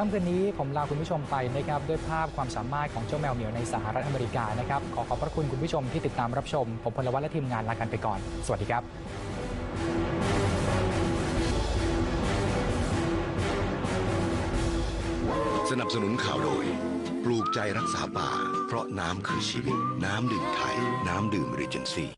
ค่ำคืนนี้ผมลาคุณผู้ชมไปนะครับด้วยภาพความสามารถของเจ้าแมวเหมียวในสหรัฐอเมริกานะครับขอขอบพระคุณคุณผู้ชมที่ติดตามรับชม ผมพลวัตและทีมงานลากันไปก่อน สวัสดีครับสนับสนุนข่าวโดย ปลูกใจรักษาป่า เพราะน้ำคือชีวิต น้ำดื่มไทย น้ำดื่มรีเจนซี่